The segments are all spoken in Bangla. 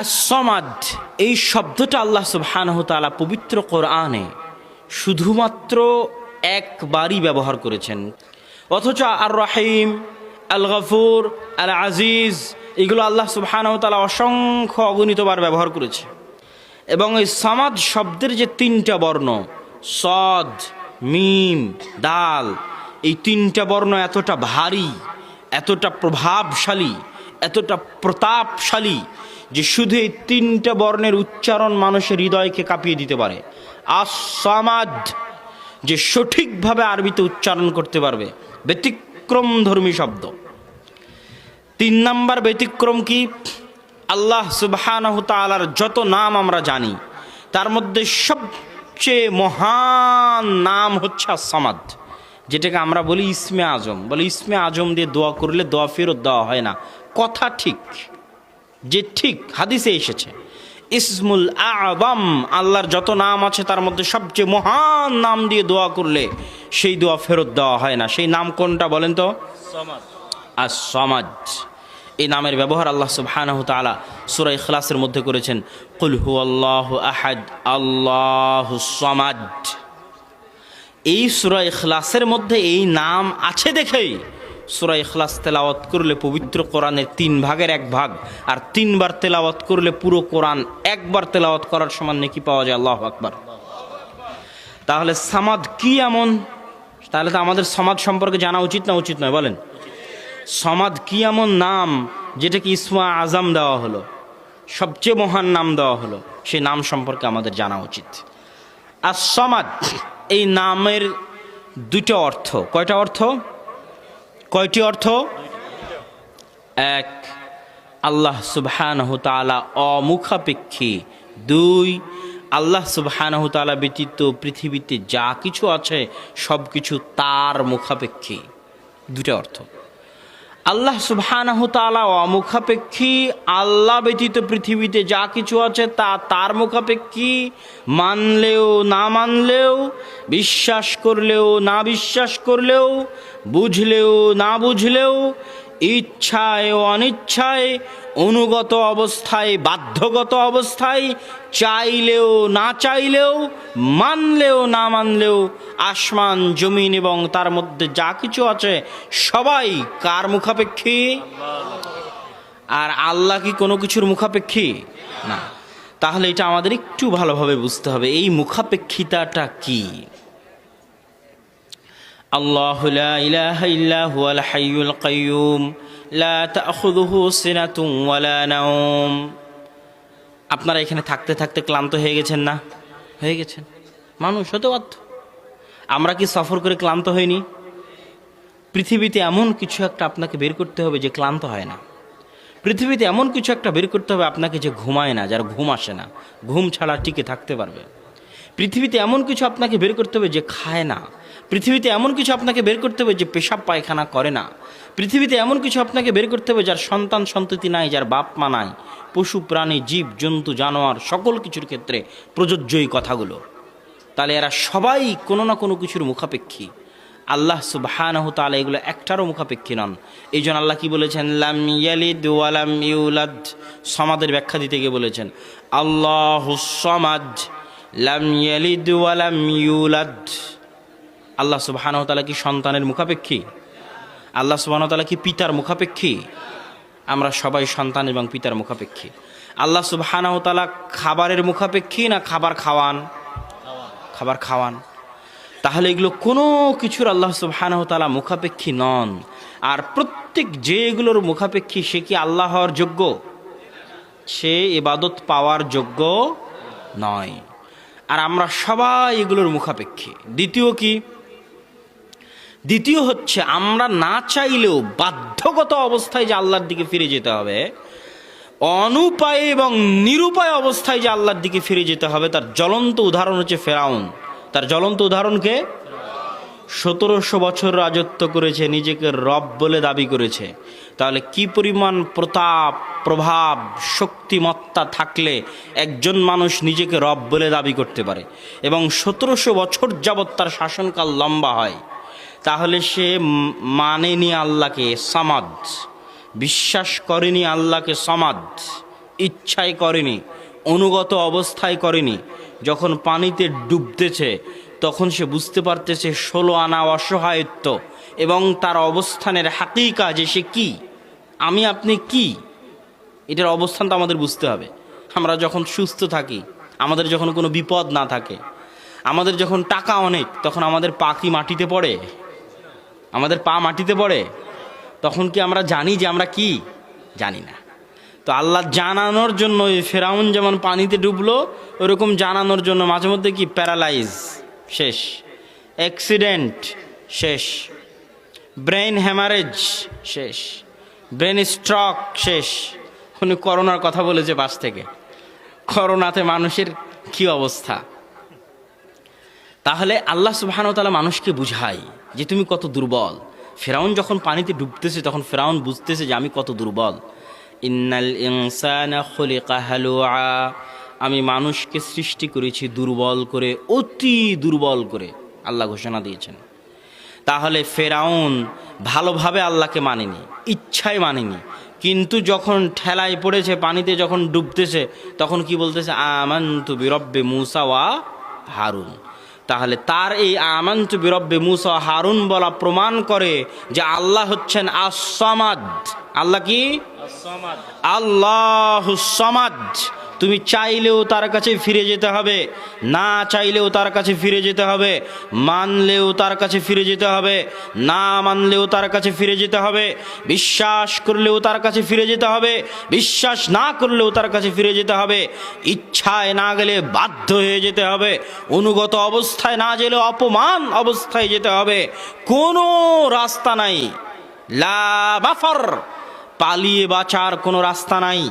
আসমাদ এই শব্দটা আল্লাহ সুবহানাহু তাআলা পবিত্র কোরআনে শুধুমাত্র একবারই ব্যবহার করেছেন। অথচ আর রহিম আল গফুর আল আজিজ এগুলো আল্লাহ সুবহানাহু তাআলা অসংখ্য অগণিতবার ব্যবহার করেছে। এবং এই সামাদ শব্দের যে তিনটা বর্ণ, সদ, মিম, দাল, এই তিনটা বর্ণ এতটা ভারী, এতটা প্রভাবশালী, এতটা প্রতাপশালী যে শুধু এই তিনটা বর্ণের উচ্চারণ মানুষের হৃদয়কে কাঁপিয়ে দিতে পারে। আসামাদ যে সঠিকভাবে আরবিতে উচ্চারণ করতে পারবে। ব্যতিক্রম ধর্মী শব্দ। তিন নাম্বার ব্যতিক্রম কি? আল্লাহ সুবহানাহু তাআলার যত নাম আমরা জানি, তার মধ্যে সবচেয়ে মহান নাম হচ্ছে সামাদ যেটাকে আমরা বলি ইসমে আজম। বলি ইসমে আজম দিয়ে দোয়া করলে দোয়া ফেরত দেওয়া হয় না। কথা ঠিক। যে ঠিক হাদিসে এসেছে ইসমুল আবাম আল্লাহর যত নাম আছে তার মধ্যে সবচেয়ে মহান নাম দিয়ে দোয়া করলে সেই দোয়া ফেরত দেওয়া হয় না। সেই নাম কোনটা বলেন তো? আর সমাজ এই নামের ব্যবহার আল্লাহ সুবহানাহু তাআলা সূরা ইখলাসের মধ্যে করেছেন। কুল হুয়াল্লাহু আহাদ আল্লাহু সমাদ। এই সূরা ইখলাসের মধ্যে এই নাম আছে দেখেই সূরা ইখলাস তেলাওয়াত করলে পবিত্র কোরআনের তিন ভাগের এক ভাগ, আর তিনবার তেলাওয়াত করলে পুরো কোরআন একবার তেলাওয়াত করার সমান নেকি পাওয়া যায়, আল্লাহ আকবার। তাহলে সামাদ কি এমন? তাহলে তো আমাদের সমাজ সম্পর্কে জানা উচিত না উচিত নয়, বলেন। সমাদ কি এমন নাম যেটাকে ইসমা আজম দেওয়া হলো? সবচেয়ে মহান নাম দেওয়া হলো, সেই নাম সম্পর্কে আমাদের জানা উচিত। আর সমাদ, এই নামের দুটো অর্থ। কয়টা অর্থ? কয়টি অর্থ? এক, আল্লাহ সুবহানহ অমুখাপেক্ষী। দুই, আল্লাহ সুবহানহ ব্যতীত পৃথিবীতে যা কিছু আছে সব কিছু তার মুখাপেক্ষী। দুটা অর্থ। আল্লাহ সুবহানাহতালা অমুখাপেক্ষী আল্লাহ ব্যতীত পৃথিবীতে যা কিছু আছে তা তার মুখাপেক্ষী। মানলেও না মানলেও, বিশ্বাস করলেও না বিশ্বাস করলেও, বুঝলেও না বুঝলেও ইচ্ছায় ও অনিচ্ছায়, অনুগত অবস্থায়, বাধ্যগত অবস্থায়, চাইলেও না চাইলেও, মানলেও না মানলেও আসমান, জমিন এবং তার মধ্যে যা কিছু আছে সবাই কার মুখাপেক্ষী? আর আল্লাহ কি কোনো কিছুর মুখাপেক্ষী? না। তাহলে এটা আমাদের একটু ভালোভাবে বুঝতে হবে। এই মুখাপেক্ষিতাটা কি? الله لا إله إلا هو الحي القيوم لا تأخذه سنة ولا نوم আপনারা এখানে থাকতে থাকতে ক্লান্ত হয়ে গেছেন না হয়ে গেছেন মানুষ হতে বাধ্য আমরা কি সফর করে ক্লান্ত হইনি পৃথিবীতে এমন কিছু একটা আপনাকে বের করতে হবে যে ক্লান্ত হয় না পৃথিবীতে এমন কিছু একটা বের করতে হবে আপনাকে যে ঘুমায় না যার ঘুম আসে না ঘুম ছাড়া টিকে থাকতে পারবে পৃথিবীতে এমন কিছু আপনাকে বের করতে হবে যে খায় না পৃথিবীতে এমন কিছু আপনাকে বের করতে হবে যে পেশাব পায়খানা করে না। পৃথিবীতে এমন কিছু আপনাকে বের করতে হবে যার সন্তান সন্ততি নাই, যার বাপ মা নাই, পশু, প্রাণী, জীব, জন্তু, জানোয়ার, সকল কিছুর ক্ষেত্রে প্রযোজ্য এই কথাগুলো। তাহলে এরা সবাই কোনো না কোনো কিছুর মুখাপেক্ষী। আল্লাহ সুবহানাহু তাআলা এগুলো একটারও মুখাপেক্ষী নন। এই জন্য আল্লাহ কি বলেছেন? সমাদের ব্যাখ্যা দিতে গিয়ে বলেছেন, আল্লাহ সমাদ। লাম ইয়ালিদ ওয়ালাম ইউলাদ। আল্লাহ সুবহানাহু তাআলা কি সন্তানের মুখাপেক্ষী? আল্লাহ সুবহানাহু তাআলা কি পিতার মুখাপেক্ষী? আমরা সবাই সন্তান এবং পিতার মুখাপেক্ষী। আল্লাহ সুবহানাহু তাআলা খাবারের মুখাপেক্ষী না খাবার খাওয়ান? খাবার খাওয়ান। তাহলে এগুলো কোনো কিছুর আল্লাহ সুবহানাহু তাআলা মুখাপেক্ষী নন। আর প্রত্যেক যে এগুলোর মুখাপেক্ষী সে কি আল্লাহ হওয়ার যোগ্য? সে এবাদত পাওয়ার যোগ্য নয়। আর আমরা সবাই এগুলোর মুখাপেক্ষী। দ্বিতীয় কি? দ্বিতীয় হচ্ছে, আমরা না চাইলেও বাধ্যগত অবস্থায় যে আল্লাহর দিকে ফিরে যেতে হবে, অনুপায় এবং নিরুপায় অবস্থায় যে আল্লাহর দিকে ফিরে যেতে হবে, তার জ্বলন্ত উদাহরণ হচ্ছে ফেরাউন। তার জ্বলন্ত উদাহরণকে সতেরোশো বছর রাজত্ব করেছে, নিজেকে রব বলে দাবি করেছে। তাহলে কি পরিমাণ প্রতাপ, প্রভাব, শক্তিমত্তা থাকলে একজন মানুষ নিজেকে রব বলে দাবি করতে পারে? এবং সতেরোশো বছর যাবৎ তার শাসনকাল লম্বা হয়। তাহলে সে মানেনি আল্লাহকে সমাজ বিশ্বাস করেনি আল্লাহকে সমাদ ইচ্ছায় করেনি, অনুগত অবস্থায় করেনি। যখন পানিতে ডুবতেছে, তখন সে বুঝতে পারতেছে ষোলো আনা অসহায়ত্ব এবং তার অবস্থানের হাকিকা যে সে কি, আমি আপনি কি? এটার অবস্থান তো আমাদের বুঝতে হবে। আমরা যখন সুস্থ থাকি, আমাদের যখন কোনো বিপদ না থাকে, আমাদের যখন টাকা অনেক, তখন আমাদের পাখি মাটিতে পড়ে? আমাদের পা মাটিতে পড়ে, তখন কি আমরা জানি যে আমরা কি? জানি না। তো আল্লাহ জানানোর জন্য ওই ফেরাউন যেমন পানিতে ডুবলো, ওরকম জানানোর জন্য মাঝে মধ্যে কি? প্যারালাইজ, শেষ। অ্যাক্সিডেন্ট, শেষ। ব্রেন হ্যামারেজ, শেষ। ব্রেন স্ট্রক, শেষ। উনি করোনার কথা বলেছে বাস থেকে। করোনাতে মানুষের কি অবস্থা? তাহলে আল্লাহ সুবাহানতালা মানুষকে বুঝায়। যে তুমি কত দুর্বল। ফেরাউন যখন পানিতে ডুবতেছে, তখন ফেরাউন বুঝতেছে যে আমি কত দুর্বল। ইন্নাল ইনসানা আমি মানুষকে সৃষ্টি করেছি দুর্বল করে, অতি দুর্বল করে, আল্লাহ ঘোষণা দিয়েছেন। তাহলে ফেরাউন ভালোভাবে আল্লাহকে মানেনি, ইচ্ছায় মানেনি। কিন্তু যখন ঠেলায় পড়েছে, পানিতে যখন ডুবতেছে, তখন কি বলতেছে? আমান্তু বিরব্বে মুসা ওয়া হারুন। তাহলে তার এই আমান্তু বিরব্বে মুসা হারুন বলা প্রমাণ করে যে আল্লাহ হচ্ছেন আসমাদ আল্লাহ কি? আল্লাহ সমাদ। তুমি চাইলেও তার কাছে ফিরে যেতে হবে, না চাইলেও তার কাছে ফিরে যেতে হবে, মানলেও তার কাছে ফিরে যেতে হবে, না মানলেও তার কাছে ফিরে যেতে হবে, বিশ্বাস করলেও তার কাছে ফিরে যেতে হবে, বিশ্বাস না করলেও তার কাছে ফিরে যেতে হবে, ইচ্ছায় না গেলে বাধ্য হয়ে যেতে হবে, অনুগত অবস্থায় না গেলে অপমান অবস্থায় যেতে হবে, কোনো রাস্তা নাই, লা বাফর, পালিয়ে বাঁচার কোনো রাস্তা নাই।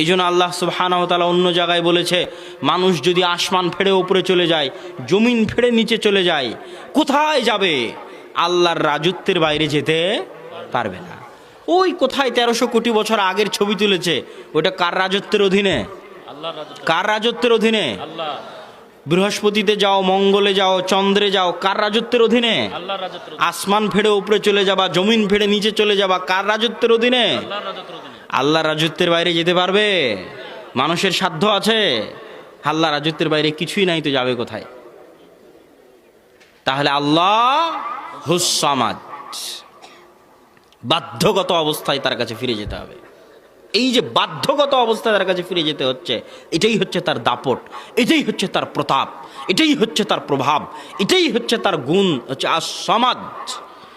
এই জন্য আল্লাহ সুবাহানতালা অন্য জায়গায় বলেছে মানুষ যদি আসমান ফেড়ে উপরে চলে যায় জমিন ফেড়ে নিচে চলে যায় কোথায় যাবে? আল্লাহর রাজত্বের বাইরে যেতে পারবে না। ওই কোথায় তেরোশো কোটি বছর আগের ছবি তুলেছে ওটা কার রাজত্বের অধীনে? কার রাজত্বের অধীনে? বৃহস্পতিতে যাও মঙ্গলে যাও চন্দ্রে যাও কার রাজত্বের অধীনে? আসমান ফেড়ে উপরে চলে যাবা জমিন ফেড়ে নিচে চলে যাবা কার রাজত্বের অধীনে। আল্লাহ রাজত্বের বাইরে যেতে পারবে? মানুষের সাধ্য আছে। আল্লাহ রাজত্বের বাইরে কিছুই নাই, তো যাবে কোথায়? তাহলে আল্লাহ হুসামাদ বাধ্যগত অবস্থায় তার কাছে ফিরে যেতে হবে। এই যে বাধ্যগত অবস্থায় তার কাছে ফিরে যেতে হচ্ছে, এটাই হচ্ছে তার দাপট, এটাই হচ্ছে তার প্রতাপ, এটাই হচ্ছে তার প্রভাব, এটাই হচ্ছে তার গুণ, হচ্ছে আসামাদ